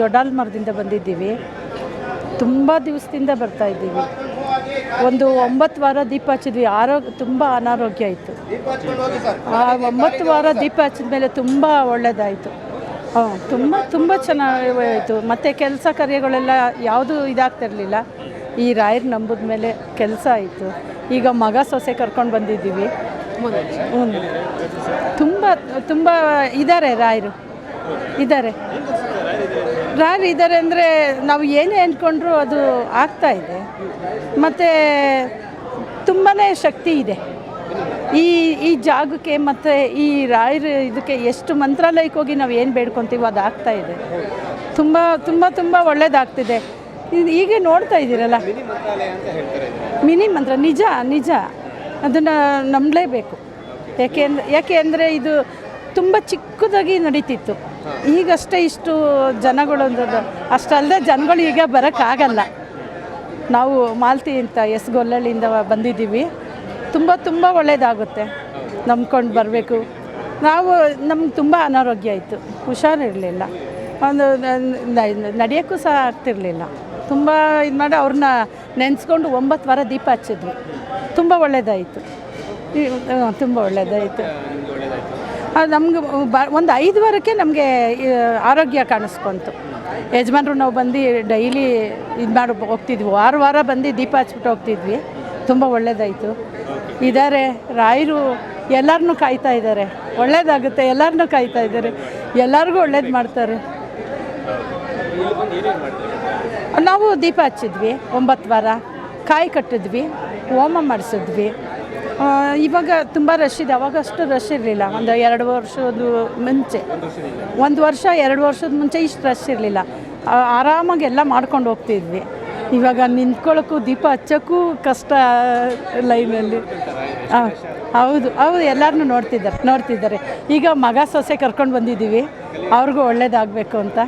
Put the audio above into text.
ದೊಡ್ಡಾಲ್ಮರದಿಂದ ಬಂದಿದ್ದೀವಿ. ತುಂಬ ದಿವಸದಿಂದ ಬರ್ತಾ ಇದ್ದೀವಿ. ಒಂದು ಒಂಬತ್ತು ವಾರ ದೀಪ ಹಚ್ಚಿದ್ವಿ. ಆರೋಗ್ಯ ತುಂಬ ಅನಾರೋಗ್ಯ ಆಯಿತು ಆ ಒಂಬತ್ತು ವಾರ ದೀಪ ಹಚ್ಚಿದ ಮೇಲೆ ತುಂಬ ಒಳ್ಳೆಯದಾಯಿತು ಹಾಂ, ತುಂಬ ತುಂಬ ಚೆನ್ನಾಗಾಯಿತು ಮತ್ತು ಕೆಲಸ ಕಾರ್ಯಗಳೆಲ್ಲ ಯಾವುದು ಇದಾಗ್ತಿರಲಿಲ್ಲ ಈ ರಾಯರ್ ನಂಬಿದ ಮೇಲೆ ಕೆಲಸ ಆಯಿತು. ಈಗ ಮಗ ಸೊಸೆ ಕರ್ಕೊಂಡು ಬಂದಿದ್ದೀವಿ. ಹ್ಞೂ ತುಂಬ ತುಂಬ ಇದ್ದಾರೆ ರಾಯರು. ಇದ್ದಾರೆ. ರಾಯರು ಇದ್ದಾರೆ ಅಂದರೆ ನಾವು ಏನೇ ಅಂದ್ಕೊಂಡ್ರೂ ಅದು ಆಗ್ತಾ ಇದೆ. ಮತ್ತು ತುಂಬಾ ಶಕ್ತಿ ಇದೆ. ಈ ಈ ಜಾಗಕ್ಕೆ ಮತ್ತು ಈ ರಾಯರ್ ಇದಕ್ಕೆ ಎಷ್ಟು ಮಂತ್ರಾಲಯಕ್ಕೆ ಹೋಗಿ ನಾವು ಏನು ಬೇಡ್ಕೊತೀವೋ ಅದು ಆಗ್ತಾ ಇದೆ. ತುಂಬ ತುಂಬ ತುಂಬ ಒಳ್ಳೇದಾಗ್ತಿದೆ. ಈಗ ನೋಡ್ತಾ ಇದ್ದೀರಲ್ಲ. ಮಿನಿ ಮಂತ್ರ, ನಿಜ ನಿಜ. ಅದನ್ನು ನಂಬಲೇಬೇಕು. ಯಾಕೆ ಯಾಕೆ ಅಂದರೆ ಇದು ತುಂಬ ಚಿಕ್ಕದಾಗಿ ನಡೀತಿತ್ತು. ಈಗಷ್ಟೇ ಇಷ್ಟು ಜನಗಳು ಒಂದು ಅಷ್ಟಲ್ಲದೆ ಜನಗಳು ಈಗ ಬರೋಕ್ಕಾಗಲ್ಲ. ನಾವು ಮಾಲ್ತಿ ಅಂತ ಎಸ್ ಗೊಲ್ಲಳ್ಳಿಯಿಂದ ಬಂದಿದ್ದೀವಿ. ತುಂಬ ತುಂಬ ಒಳ್ಳೆಯದಾಗುತ್ತೆ ನಂಬ್ಕೊಂಡು ಬರಬೇಕು. ನಾವು, ನಮ್ಗೆ ತುಂಬ ಅನಾರೋಗ್ಯ ಆಯಿತು. ಹುಷಾರಿರಲಿಲ್ಲ. ಒಂದು ನಡೆಯೋಕ್ಕೂ ಸಹ ಆಗ್ತಿರಲಿಲ್ಲ. ತುಂಬ ಇದು ಮಾಡಿ ಅವ್ರನ್ನ ನೆನೆಸ್ಕೊಂಡು ಒಂಬತ್ತು ವಾರ ದೀಪ ಹಚ್ಚಿದ್ವಿ. ತುಂಬ ಒಳ್ಳೆಯದಾಯಿತು ತುಂಬ ಒಳ್ಳೆಯದಾಯಿತು ನಮ್ಗೆ ಬ, ಒಂದು ಐದು ವಾರಕ್ಕೆ ನಮಗೆ ಆರೋಗ್ಯ ಕಾಣಿಸ್ಕೊಂತು. ಯಜಮಾನರು ನಾವು ಬಂದು ಡೈಲಿ ಇದು ಮಾಡಿ, ಹೋಗ್ತಿದ್ವಿ. ವಾರ ವಾರ ಬಂದು ದೀಪ ಹಚ್ಬಿಟ್ಟು ಹೋಗ್ತಿದ್ವಿ. ತುಂಬ ಒಳ್ಳೆಯದಾಯಿತು ಇದ್ದಾರೆ ರಾಯರು ಎಲ್ಲರನ್ನೂ ಕಾಯ್ತಾ ಇದ್ದಾರೆ ಒಳ್ಳೇದಾಗುತ್ತೆ ಎಲ್ಲರನ್ನೂ ಕಾಯ್ತಾ ಇದ್ದಾರೆ ಎಲ್ಲರಿಗೂ ಒಳ್ಳೇದು ಮಾಡ್ತಾರೆ. ನಾವು ದೀಪ ಹಚ್ಚಿದ್ವಿ ಒಂಬತ್ತು ವಾರ. ಕಾಯಿ ಕಟ್ಟಿದ್ವಿ, ಹೋಮ ಮಾಡಿಸಿದ್ವಿ. ಇವಾಗ ತುಂಬ ರಶ್ ಇದೆ. ಅವಾಗ ಅಷ್ಟು ರಶ್ ಇರಲಿಲ್ಲ. ಒಂದು ಎರಡು ವರ್ಷದ ಮುಂಚೆ. ಒಂದು ವರ್ಷ, ಎರಡು ವರ್ಷದ ಮುಂಚೆ ಇಷ್ಟು ರಶ್ ಇರಲಿಲ್ಲ. ಆರಾಮಾಗಿ ಎಲ್ಲ ಮಾಡ್ಕೊಂಡು ಹೋಗ್ತಿದ್ವಿ. ಇವಾಗ ನಿಂತ್ಕೊಳ್ಳೋಕ್ಕೂ ದೀಪ ಹಚ್ಚೋಕ್ಕೂ ಕಷ್ಟ ಲೈನಲ್ಲಿ ಹಾಂ ಹೌದು ಹೌದು ಎಲ್ಲರನ್ನೂ ನೋಡ್ತಿದ್ದಾರೆ ನೋಡ್ತಿದ್ದಾರೆ. ಈಗ ಮಗ ಸೊಸೆ ಕರ್ಕೊಂಡು ಬಂದಿದ್ದೀವಿ. ಅವ್ರಿಗೂ ಒಳ್ಳೇದಾಗಬೇಕು ಅಂತ.